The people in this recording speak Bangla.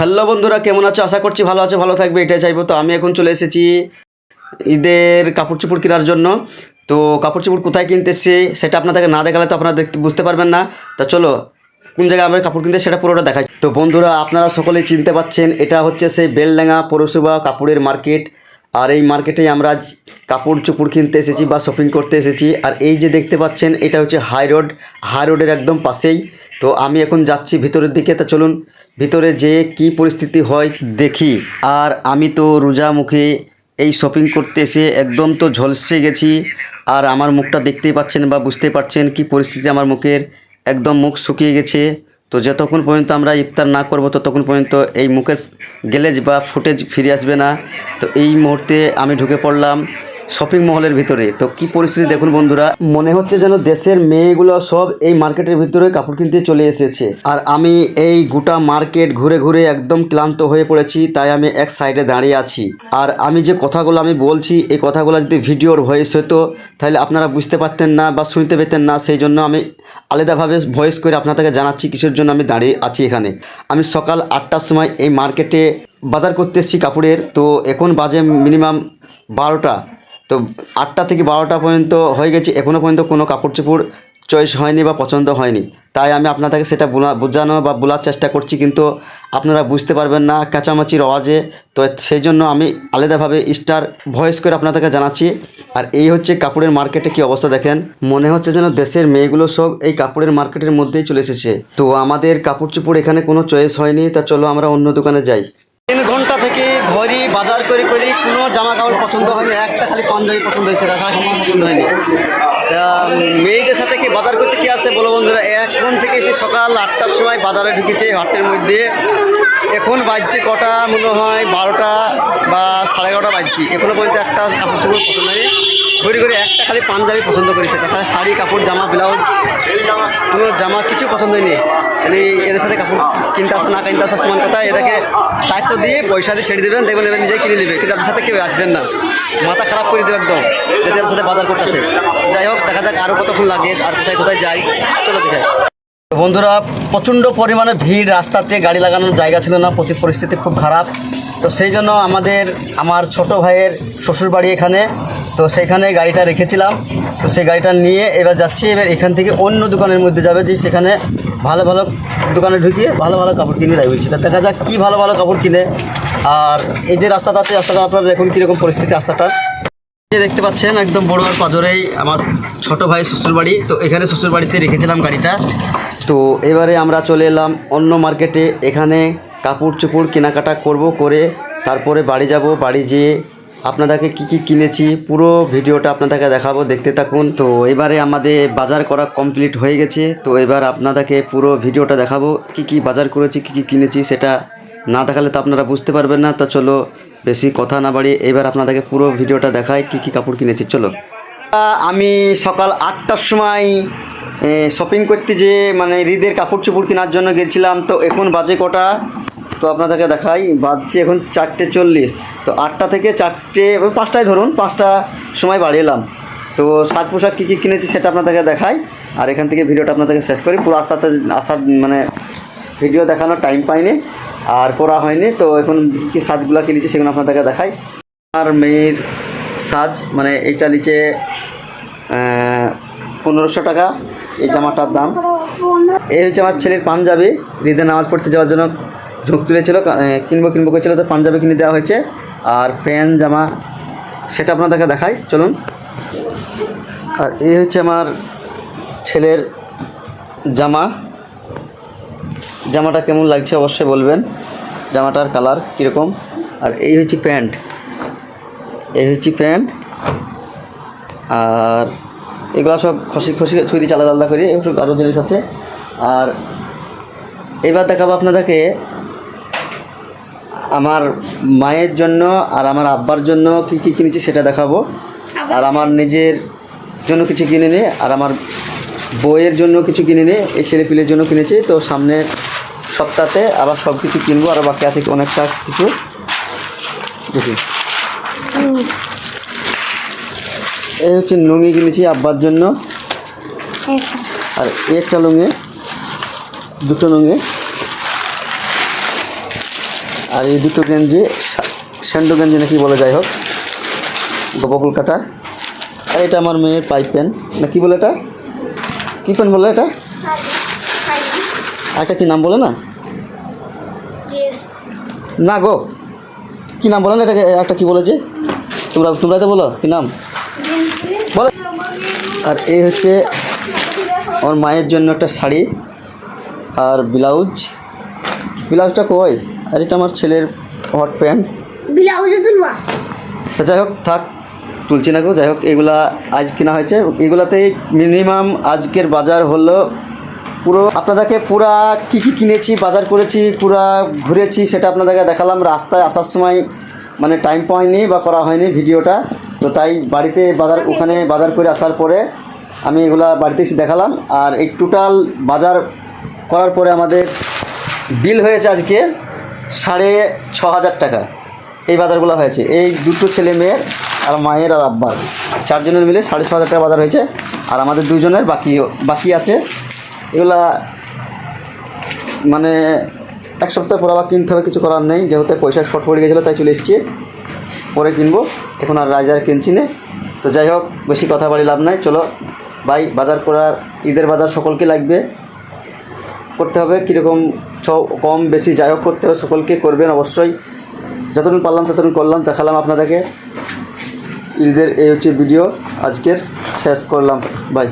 হ্যালো বন্ধুরা, কেমন আছো? আশা করছি ভালো আছো, ভালো থাকবে, এটাই চাইব। তো আমি এখন চলে এসেছি ঈদের কাপড় চোপড় কেনার জন্য। তো কাপড় চোপড় কোথায় কিনতে এসেছি সেটা আপনাদেরকে না দেখালে তো আপনারা দেখতে বুঝতে পারবেন না। তা চলো, কোন জায়গায় আমরা কাপড় কিনতে সেটা পুরোটা দেখাই। তো বন্ধুরা, আপনারা সকলেই চিনতে পাচ্ছেন, এটা হচ্ছে সেই বেলডাঙ্গা পৌরসভা কাপড়ের মার্কেট। আর এই মার্কেটে আমরা কাপড় চোপড় কিনতে এসেছি বা শপিং করতে এসেছি। আর এই যে দেখতে পাচ্ছেন, এটা হচ্ছে হাই রোড। হাই রোডের একদম পাশেই। তো আমি এখন যাচ্ছি ভিতরের দিকে, তা চলুন ভিতরে যে কি পরিস্থিতি হয় দেখি। আর আমি তো রোজা মুখে এই শপিং করতে এসে একদম তো ঝলসে গেছি। আর আমার মুখটা দেখতেই পাচ্ছেন বা বুঝতেই পারছেন কি পরিস্থিতি আমার মুখের একদম মুখ শুকিয়ে গেছে। তো যতক্ষণ পর্যন্ত আমরা ইফতার না করব, ততক্ষণ পর্যন্ত এই মুখের গ্লেজ বা ফুটেজ ফিরে আসবে না। তো এই মুহূর্তে আমি ঢুকে পড়লাম। শপিং মহলের ভিতরে। তো কি পরিস্থিতি দেখুন বন্ধুরা। মনে হচ্ছে যেন দেশের মেয়েগুলো সব এই মার্কেটের ভিতরে কাপড় কিনতে চলে এসেছে। আর আমি এই গোটা মার্কেট ঘুরে ঘুরে একদম ক্লান্ত হয়ে পড়েছি, তাই আমি এক সাইডে দাঁড়িয়ে আছি। আর আমি যে কথাগুলো আমি বলছি, এই কথাগুলো যদি ভিডিওর ভয়েস হতো, তাহলে আপনারা বুঝতে পারতেন না বা শুনতে পেতেন না, সেই জন্য আমি আলাদাভাবে ভয়েস করে আপনাদেরকে জানাচ্ছি, কিসের জন্য আমি দাঁড়িয়ে আছি এখানে। আমি সকাল আটটার সময় এই মার্কেটে বাজার করতে এসেছি কাপড়ের। তো এখন বাজে মিনিমাম বারোটা। তো আটটা থেকে বারোটা পর্যন্ত হয়ে গেছে এখনও পর্যন্ত কোনো কাপড় চোপড় চয়েস হয়নি বা পছন্দ হয়নি। তাই আমি আপনাদেরকে সেটা বোঝানো বা বলার চেষ্টা করছি, কিন্তু আপনারা বুঝতে পারবেন না কাঁচামাচির আওয়াজে। তো সেই জন্য আমি আলাদাভাবে স্টার ভয়েস করে আপনাদেরকে জানাচ্ছি। আর এই হচ্ছে কাপড়ের মার্কেটে কি অবস্থা দেখেন। মনে হচ্ছে যেন দেশের মেয়েগুলো সব এই কাপড়ের মার্কেটের মধ্যেই চলে এসেছে। তো আমাদের কাপড় চোপড় এখানে কোনো চয়েস হয়নি, তা চলো আমরা অন্য দোকানে যাই। ধরি বাজার করে করি, কোনো জামা কাপড় পছন্দ হয়নি, একটা খালি পাঞ্জাবি পছন্দ হয়েছে, তাছাড়া কোনো পছন্দ হয়নি। তা, মেয়েদের সাথে কি বাজার করতে কি আছে বলো বন্ধুরা? এখন থেকে এসে সকাল আটটার সময় বাজারে ঢুকেছে হাটের মধ্যে। এখন বাজছে কটা, মনে হয় বারোটা বা সাড়ে এগারোটা বাজছি। এখনও পর্যন্ত একটা কাপড় চোপড় পছন্দ হয়নি। ঘুরে ঘুরে একটা খালি পাঞ্জাবি পছন্দ করেছে। তাছাড়া শাড়ি, কাপড়, জামা, ব্লাউজ, কোনো জামা কিছু পছন্দ হয়নি। মানে এদের সাথে কাপড় কিনতে আসা, না কিনতে আসার সমান কথা, এদেরকে দায়িত্ব দিয়ে পয়সা দিয়ে ছেড়ে দেবেন, দেখবেন এরা নিজেই কিনে নেবে, কিন্তু তাদের সাথে কেউ আসবেন না। মাথা খারাপ করে দেবে একদম এদের সাথে বাজার করতেছে। যাই হোক, দেখা যাক আরও কতক্ষণ লাগে আর কোথায় কোথায় যাই। চলো দেখে বন্ধুরা, প্রচণ্ড পরিমাণে ভিড়, রাস্তাতে গাড়ি লাগানোর জায়গা ছিল না, প্রতি পরিস্থিতি খুব খারাপ। তো সেই জন্য আমাদের, আমার ছোট ভাইয়ের শ্বশুর বাড়ি এখানে তো সেখানে গাড়িটা রেখেছিলাম। তো সেই গাড়িটা নিয়ে এবার যাচ্ছি। এবার এখান থেকে অন্য দোকানের মধ্যে যাবে যে সেখানে ভালো ভালো দোকানে ঢুকিয়ে ভালো ভালো কাপড় কিনে রাখবে। সেটা দেখা যাক কী ভালো ভালো কাপড় কিনে। আর এই যে রাস্তাটা আছে, রাস্তাটা আপনারা দেখুন কীরকম পরিস্থিতি রাস্তাটার। দেখতে পাচ্ছেন, একদম বড় আর পাজরেই আমার ছোট ভাই শ্বশুর বাড়ি। তো এখানে শ্বশুর বাড়িতে রেখেছিলাম গাড়িটা। তো এবারে আমরা চলে এলাম অন্য মার্কেটে। এখানে কাপড় চোপড় কেনাকাটা করব, করে তারপরে বাড়ি যাব। বাড়ি যেয়ে আপনাদেরকে কি কি কিনেছি, পুরো ভিডিওটা আপনাদেরকে দেখাবো, দেখতে থাকুন। তো এবারে আমাদের বাজার করা কমপ্লিট হয়ে গেছে। তো এবার আপনাদেরকে পুরো ভিডিওটা দেখাবো, কি কি বাজার করেছি, কি কি কিনেছি সেটা না দেখালে তো আপনারা বুঝতে পারবেন না। তো চলো, বেশি কথা না বাড়িয়ে এবার আপনাদেরকে পুরো ভিডিওটা দেখাই, কি কি কাপড় কিনেছি, চলো। আমি সকাল আটটার সময় শপিং করতে যে মানে হৃদের কাপড় চোপড় কেনার জন্য গেছিলাম। তো এখন বাজে কটা? তো আপনাদেরকে দেখাই, বাজছে এখন চারটে চল্লিশ। তো আটটা থেকে চারটে পাঁচটায় ধরুন, পাঁচটা সময় বাড়িয়েলাম তো সাজ পোশাক কী কী কিনেছি সেটা আপনাদেরকে দেখাই, আর এখান থেকে ভিডিওটা আপনাদেরকে শেষ করি। পুরো আস্তে আস্তে আসার মানে ভিডিও দেখানোর টাইম পাইনি, আর করা হয়নি। তো এখন কী সাজগুলো কিনেছি সেগুলো আপনাদেরকে দেখাই। আর মেয়ের সাজ মানে এইটা নিচে পনেরোশো টাকা, এই জামাটার দাম। এই হচ্ছে আমার ছেলের পাঞ্জাবি। ঈদে নামাজ পড়তে যাওয়ার জন্য ঝোঁক তুলেছিল কিনবো কিনবো করেছিল তো পাঞ্জাবি কিনে দেওয়া হয়েছে। আর প্যান্ট, জামা, সেটা আপনাদেরকে দেখাই, চলুন। আর এই হচ্ছে আমার ছেলের জামা। জামাটা কেমন লাগছে অবশ্যই বলবেন, জামাটার কালার কীরকম। আর এই হচ্ছে প্যান্ট। এই হচ্ছে প্যান্ট। আর এগুলো সব খসি খসি ছুঁই দিয়ে আলাদা আলাদা করি, এগুলো আরও জিনিস আছে। আর এবার দেখাবো আপনাদেরকে আমার মায়ের জন্য আর আমার আব্বার জন্য কী কী কিনেছি সেটা দেখাবো। আর আমার নিজের জন্য কিছু কিনে নি আর আমার বইয়ের জন্য কিছু কিনে নি এই ছেলে পিলের জন্য কিনেছি। তো সামনে সপ্তাহে আবার সব কিছু কিনবো আর বাকি আছে অনেকটা কিছু। দেখি। এই হচ্ছে লুঙ্গি কিনেছি আব্বার জন্য। আর একটা লুঙ্গি দুটো লুঙ্গি। আর এই দুটো গেঞ্জি, স্যান্ডো গেঞ্জি নাকি বলে যাই হোক বকুল কাটা আর এটা আমার মেয়ের পাইপ পেন। না, কী বলে এটা? কী প্যান বলে এটা? একটা কি নাম বলে না? না গো, কি নাম বলে না এটাকে? একটা কি বলেছে তোমরা তোমরা তো বলো, কি নাম? বলো। আর এই হচ্ছে আমার মায়ের জন্য একটা শাড়ি আর ব্লাউজ। ব্লাউজটা কই? আর এটা আমার ছেলের হট প্যান্ট ব্লাউজে তুলবা। তো যাই হোক থাক তুলছি না গো। যাই হোক এগুলা আজ কেনা হয়েছে। এগুলাতেই মিনিমাম আজকের বাজার হলো পুরো আপনাদেরকে পুরা কী কী কিনেছি বাজার করেছি পুরা ঘুরেছি সেটা আপনাদেরকে দেখালাম। রাস্তায় আসার সময় মানে টাইম পাইনি বা করা হয়নি ভিডিওটা। তো তাই বাড়িতে বাজার ওখানে বাজার করে আসার পরে আমি এগুলা বাড়িতে এসে দেখালাম। আর এই টোটাল বাজার করার পরে আমাদের বিল হয়েছে আজকে। সাড়ে ছ হাজার টাকা এই বাজারগুলো হয়েছে। এই দুটো ছেলে মেয়ের আর মায়ের আর আব্বার। চারজনের মিলে সাড়ে ছ হাজার টাকা বাজার হয়েছে। আর আমাদের দুজনের বাকি বাকি আছে। এগুলা মানে এক সপ্তাহ পর আবার কিনতে হবে, কিছু করার নেই। যেহেতু পয়সা শর্ট পড়ে গেছিল, তাই চলে এসেছি। পরে কিনবো। এখন আর রাজার কিনছি না। তো যাই হোক, বেশি কথা বাড়ি লাভ নাই। চলো, ভাই, বাজার করার, ঈদের বাজার সকলকে লাগবে। করতে হবে, কীরকম কম বেশি যাই হোক করতে হবে, সকলকে করবেন অবশ্যই। যতদিন পারলাম ততদিন করলাম, দেখালাম আপনাদেরকে। ঈদের এই হচ্ছে ভিডিও আজকের শেষ করলাম। বাই